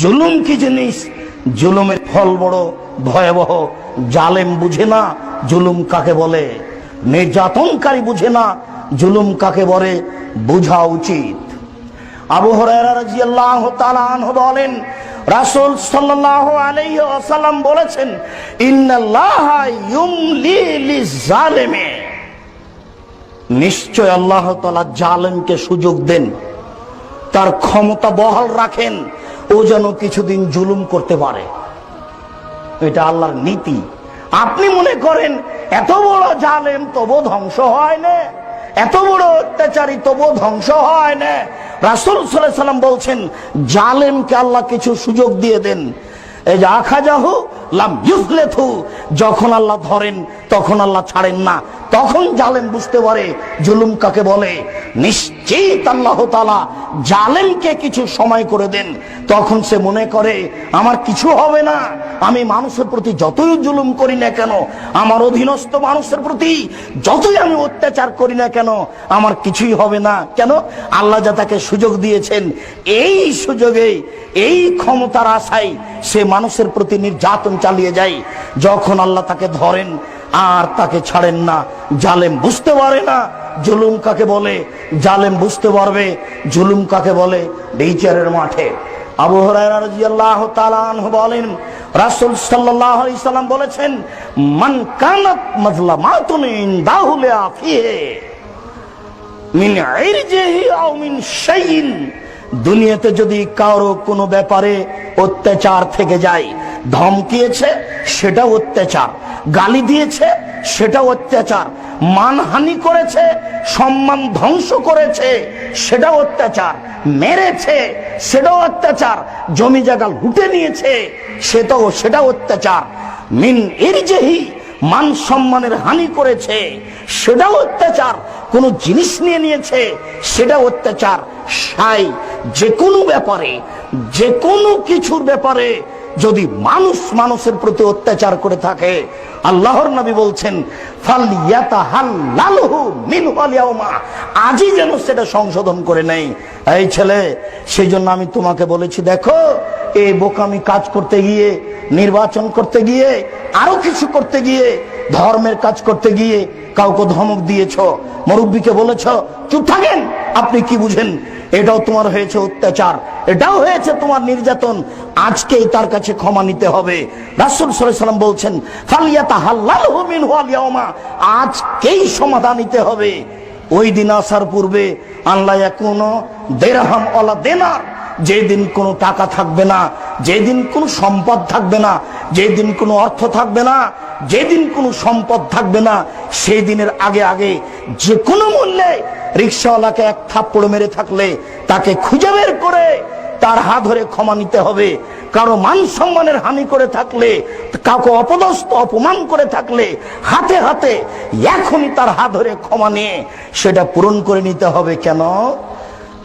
জুলুম কি জিনিস? জুলুমের ফল বড় ভয়াবহ। জালেম বুঝে না জুলুম কাকে বলে। নির্যাতনকারী বুঝে না জুলুম কাকে বলে। বোঝা উচিত। আবু তাআলা বলেন, রাসূল সাল্লাল্লাহু আলাইহি ওয়াসাল্লাম বলেছেন লিজালিমি নিশ্চয় আল্লাহ তাআলা জালেমকে সুযোগ দেন, তার ক্ষমতা বহাল রাখেন ও যেন কিছুদিন জুলুম করতে পারে। এটা আল্লাহর নীতি। আপনি মনে করেন, এত বড় জালেম তবু ধ্বংস হয় না? এত বড় অত্যাচারী তবু ধ্বংস হয় না? রাসুল সাল্লাম বলছেন, জালেমকে আল্লাহ কিছু সুযোগ দিয়ে দেন। এই যে আখাজাহু লাম ইউফলেথু যখন আল্লাহ ধরেন, তখন আল্লাহ ছাড়েন না। তখন জালেম বুঝতে পারে, জুলুম কাকে বলে? নিশ্চিত আল্লাহ তালা জালেমকে কিছু সময় করে দেন। তখন সে মনে করে, আমার কিছু হবে না। আমি মানুষের প্রতি যতই জুলুম করি না কেন, আমার অধীনস্থ মানুষের প্রতি যতই আমি অত্যাচার করি না কেন, আমার কিছুই হবে না। কেন? আল্লাহ যা তাকে সুযোগ দিয়েছেন, এই সুযোগে, এই ক্ষমতার আশায় সে মানুষের প্রতি নির্যাতন চালিয়ে যায়। যখন আল্লাহ তাকে ধরেন আর তাকে ছাড়েন না। জালেম বুঝতে পারে না। জুলুম কাকে বলে? জালেম বুঝতে পারবে। জুলুম কাকে বলে? বিচারের মাঠে। বলেন বলেছেন দুনিয়াতে যদি কারও কোনো ব্যাপারে অত্যাচার থেকে যায় ধমকিয়েছে, সেটা অত্যাচার। গালি দিয়েছে, সেটা অত্যাচার। মানহানি করেছে, সম্মান ধ্বংস করেছে, সেটা অত্যাচার। মেরেছে, সেটাও অত্যাচার। জমি জায়গা লুটে নিয়েছে, সেটাও, সেটা অত্যাচার। মিন এর ইরজেহি, মান সম্মানের হানি করেছে, সেটাও অত্যাচার। কোন জিনিস নিয়ে নিয়েছে, সেটা অত্যাচার। সাই, যে কোনো ব্যাপারে, যে কোনো কিছুর ব্যাপারে যদি মানুষ মানুষের প্রতি অত্যাচার করে থাকে, আল্লাহর নবী বলছেন আজই যেন সেটা সংশোধন করে নেই। এই ছেলে সেই জন্য আমি তোমাকে বলেছি, দেখো এই বোকামি কাজ করতে গিয়ে, নির্বাচন করতে গিয়ে, আরও কিছু করতে গিয়ে, ধর্মের কাজ করতে গিয়ে কাউকে ধমক দিয়েছ, মুরব্বীকে বলেছ, চুপ থাকেন, আপনি কি বুঝেন? এটাও তোমার হয়েছে অত্যাচার, এটাও হয়েছে তোমার নির্যাতন, আজকেই তার কাছে ক্ষমা নিতে হবে। রাসুল সাল্লাম বলছেন আজকেই সমাধান নিতে হবে। ওই দিন আসার পূর্বে আল্লাহ কোনো দেরহাম অলা দেনার যেদিন কোনো টাকা থাকবে না, যেদিন কোনো সম্পদ থাকবে না, যেদিন কোনো অর্থ থাকবে না, যেদিন কোনো সম্পদ থাকবে না সেই দিনের আগে আগে যে কোনো মূল্যে রিক্সাওয়ালাকে এক থাপ্পড় মেরে থাকলে তাকে খুঁজে বের করে তার হাত ধরে ক্ষমা নিতে হবে। কারও মান সম্মানের হানি করে থাকলে, কাউকে অপদস্থ, অপমান করে থাকলে হাতে হাতে এখনই তার হাত ধরে ক্ষমা নিয়ে সেটা পূরণ করে নিতে হবে। কেন?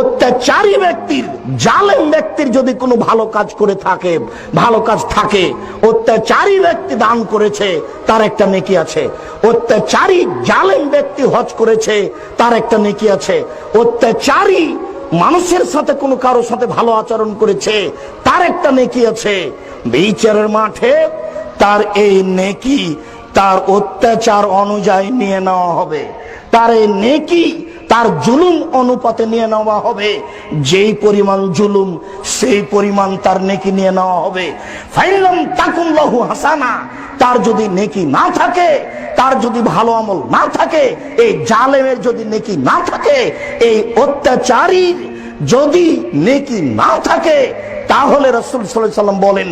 অত্যাচারী ব্যক্তির, জালেম ব্যক্তির যদি কোনো ভালো কাজ করে থাকে, ভালো কাজ থাকে, অত্যাচারী ব্যক্তি দান করেছে, তার একটা নেকি আছে। অত্যাচারী জালেম ব্যক্তি হজ করেছে, তার একটা নেকি আছে। অত্যাচারী মানুষের সাথে কোনো কারোর সাথে ভালো আচরণ করেছে, তার একটা নেকি আছে। বিচারের মাঠে তার এই নেকি, তার অত্যাচার অনুযায়ী নিয়ে নেওয়া হবে। তার এই নেকি তার জুলুম অনুপাতে নিয়ে নেওয়া হবে। যেই পরিমাণ জুলুম, সেই পরিমাণ তার নেকি নিয়ে নেওয়া হবে। ফাইলাম তাকুম লহু হাসানা, তার যদি নেকি না থাকে, তার যদি ভালো আমল না থাকে, এই জালেমের যদি নেকি না থাকে, এই অত্যাচারীর যদি নেকি না থাকে, তাহলে রসুল সাল্লাম বলেন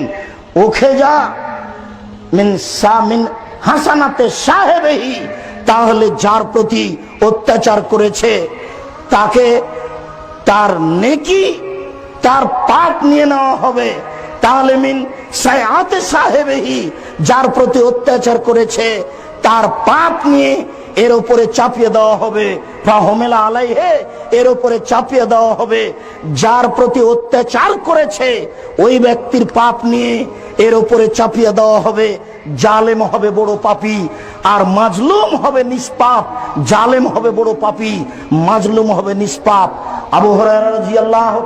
ওখে যা মিন সা, মিন হাসানাতে সাহেবেহি তাহলে যার প্রতি অত্যাচার করেছে, তাকে তার নেকি, তার পাপ নিয়ে নেওয়া হবে। তাহলে মিন সায়াতে যার প্রতি অত্যাচার করেছে, তার পাপ নিয়ে এর উপরে চাপিয়ে দেওয়া হবে। ফাহমেলা আলাইহে, এর উপরে চাপিয়ে দেওয়া হবে। যার প্রতি অত্যাচার করেছে, ওই ব্যক্তির পাপ নিয়ে এর উপরে চাপিয়ে দেওয়া হবে। জালেম হবে বড় পাপি, আর মাজলুম হবে নিষ্পাপ। জালেম হবে বড় পাপি, মাজলুম হবে নিষ্পাপ। আবু হুরায়রা রাদিয়াল্লাহু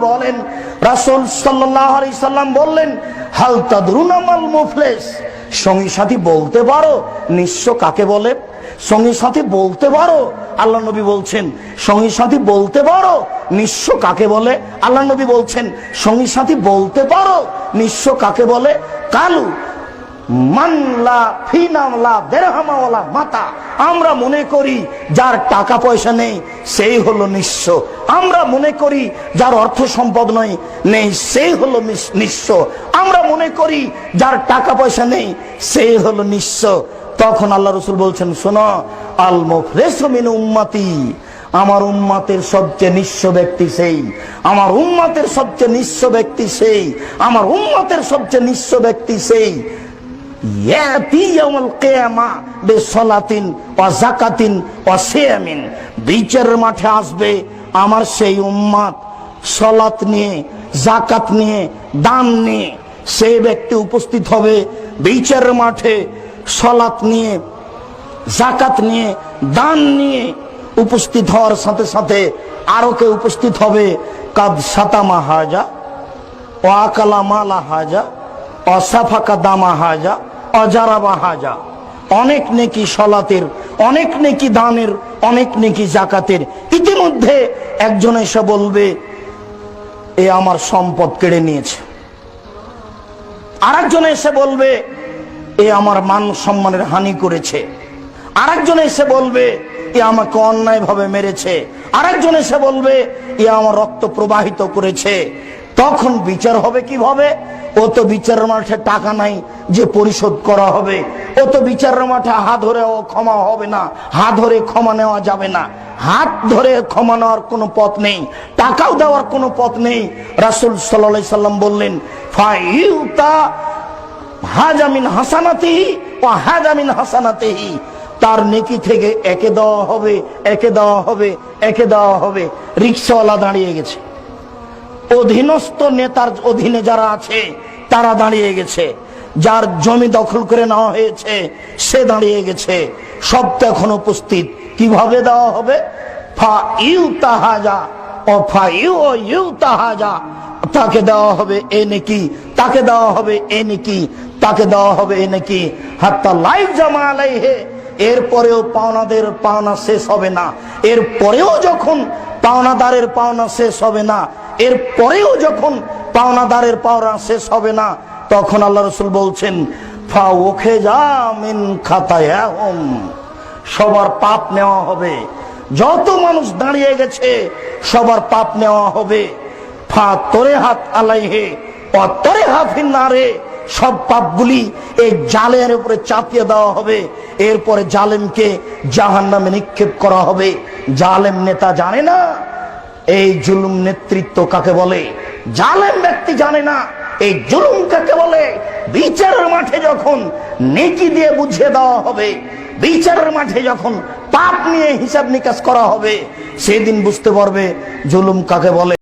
বলেন, রাসূল আলাইহি সাল্লাম বললেন, হাল তাদরুনা মাল মুফলিস? সঙ্গী সাথী বলতে পারো নিঃস্ব কাকে বলে? সঙ্গী সাথী বলতে পারো? আল্লাহ নবী বলছেন, সঙ্গী সাথী বলতে পারো? নিঃস্ব কাকে বলে? আল্লাহ নবী বলছেন, সঙ্গী সাথী বলতে পারো? নিঃস্ব কাকে বলে? কালু মাতা। আমরা মনে করি যার টাকা পয়সা নেই, সেই হলো নিঃস্ব। আমরা মনে করি যার অর্থ সম্পদ নয়, নেই, সেই হলো নিঃস্ব। আমরা মনে করি যার টাকা পয়সা নেই, সেই হলো নিঃস্ব। তখন আল্লাহ রসুল বলছেন, শোনো আল মুফলেসমিন উম্মাতি। আমার উম্মাতের সবচেয়ে নিঃস্ব ব্যক্তি সেই। আমার উম্মাতের সবচেয়ে নিঃস্ব ব্যক্তি সেই। আমার উম্মাতের সবচেয়ে নিঃস্ব ব্যক্তি সেই। বিচারের মাঠে আসবে আমার সেই উম্মাত। সলাত নিয়ে জাকাত নিয়ে, দান নিয়ে, সেই ব্যক্তি উপস্থিত হবে বিচারের মাঠে। সলাত নিয়ে জাকাত নিয়ে, দান নিয়ে উপস্থিত হওয়ার সাথে সাথে আরও কে উপস্থিত হবে। কাদ সাতামা হাজা ও আকালা মালা হাজা, অসাফাকা দামা হাজা, অজারাবা হাজা। অনেক নেকি সলাতের, অনেক নেকি দানের, অনেক নেকি জাকাতের ইতিমধ্যে একজন এসে বলবে, এ আমার সম্পদ কেড়ে নিয়েছে। আরেকজন এসে বলবে এ আমার মান সম্মানের হানি করেছে। আরেকজন এসে বলবে, এ আমাকে অন্যায় ভাবে মেরেছে। আরেকজন এসে বলবে, এ আমার রক্ত প্রবাহিত করেছে। তখন বিচার হবে কীভাবে? ও তো বিচারের মাঠে টাকা নাই যে পরিশোধ করা হবে। ও তো বিচারের মাঠে হাত ধরে ও ক্ষমা হবে না। হাত ধরে ক্ষমা নেওয়া যাবে না। হাত ধরে ক্ষমা নেওয়ার কোনো পথ নেই। টাকাও দেওয়ার কোনো পথ নেই। রাসুল সাল্লাম বললেন ফাইউতা হাজামিন হাসানাতেহি ও হাজামিন হাসানাতেহি। তার নেকি থেকে একে দেওয়া হবে, একে দেওয়া হবে, একে দেওয়া হবে। রিক্সাওয়ালা দাঁড়িয়ে গেছে। অধীনস্থ নেতার অধীনে যারা আছে, তারা দাঁড়িয়ে গেছে। যার জমি দখল করে নেওয়া হয়েছে, সে দাঁড়িয়ে গেছে। সব তো এখন উপস্থিত। কীভাবে দেওয়া হবে? ফা ইউ তাহাজা ও ফা ইউ ও ইউ তাহাজা। তাকে দেওয়া হবে এ নেকি, তাকে দেওয়া হবে এ নাকি। তাকে দেওয়া হবে নাকি হাত্তা লাইফ জামা আলাইহে। এরপরেও পাওনাদের পাওনা শেষ হবে না। এরপরেও যখন পাওনাদারের পাওনা শেষ হবে না এর পরেও যখন পাওনাদারের পাওনা শেষ হবে না, তখন আল্লাহ রসুল বলছেন, ফা ওখে যা মিন খাতায়াহুম। সবার পাপ নেওয়া হবে। যত মানুষ দাঁড়িয়ে গেছে, সবার পাপ নেওয়া হবে। ফা তোরে হাত আলাইহে ও তোরে হাফিন নারে। সব পাপগুলি এই জালের উপরে চাপিয়ে দেওয়া হবে। এরপরে জালেমকে জাহান নামে নিক্ষেপ করা হবে। জালেম নেতা জানে না। এই জুলুম নেতৃত্ব কাকে বলে? জালেম ব্যক্তি জানে না। এই জুলুম কাকে বলে? বিচারের মাঠে যখন নেকি দিয়ে বুঝিয়ে দেওয়া হবে, বিচারের মাঠে যখন পাপ নিয়ে হিসাব নিকাশ করা হবে, সেদিন বুঝতে পারবে জুলুম কাকে বলে।